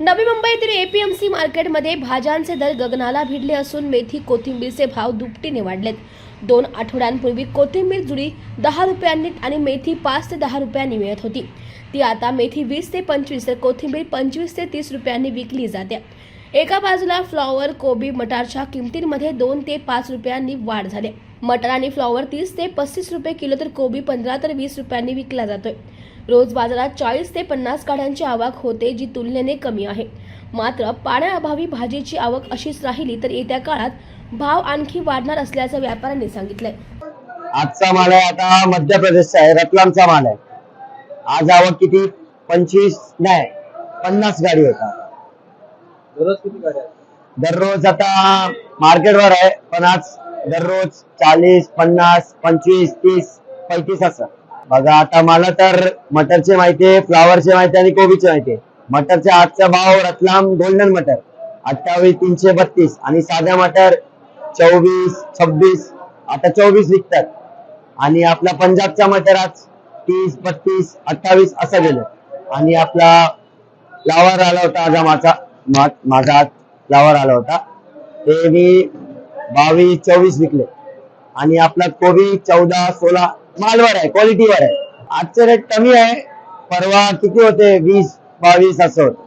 नवी मुंबईतील एपीएमसी मार्केटमध्ये भाज्यांचे दर गगनाला भिडले असून मेथी कोथिंबीरचे भाव दुपटीने वाढलेत. दोन आठवड्यांपूर्वी कोथिंबीर जुडी दहा रुपयांनी आणि मेथी पाच ते दहा रुपयांनी मिळत होती. ती आता मेथी वीस ते पंचवीस तर कोथिंबीर पंचवीस ते तीस रुपयांनी विकली जाते. एका बाजूला फ्लॉवर कोबी मटारच्या किमतींमध्ये दोन ते पाच रुपयांनी वाढ झाली. मटार आणि फ्लॉवर तीस ते पस्तीस रुपये किलो तर कोबी पंधरा तर वीस रुपयांनी विकला जातोय. रोज बाजारात चाळीस ते पन्नास गाड्यांची आवक होते जी तुलनेने कमी आहे. मात्र पाण्याअभावी भाजीची आवक अशीच राहिली तर येत्या काळात भाव आणखी वाढणार असल्याचं व्यापाऱ्यांनी सांगितलंय. आजचा माल आहे आता मध्य प्रदेशचा आहे रतलामचा माल आहे. आज आवक किती? पंचवीस नाही पन्नास गाडी होता दररोज किती गाड्या दररोज आता मार्केटवर आहे पण आज दररोज चाळीस पन्नास पंचवीस तीस पैतीस असं. बघा आता मला तर मटरची माहिती आहे फ्लावरची माहिती आणि कोबीची माहिती आहे. मटरचा आजचा भाव रतलाम गोल्डन मटर अठ्ठावीस तीनशे बत्तीस. आणि साध्या मटर चोवीस छब्बीस आता चोवीस विकतात. आणि आपला पंजाबचा मटर आज तीस बत्तीस अठ्ठावीस असं गेलं. आणि आपला फ्लावर आला होता आज माझा फ्लॉवर आला होता. ते मी बावीस चोवीस विकले. आणि आपला कोबी चौदा सोळा मालवर आहे क्वालिटीवर आहे. आजचे रेट कमी आहे परवा किती होते? वीस बावीस असं होतं.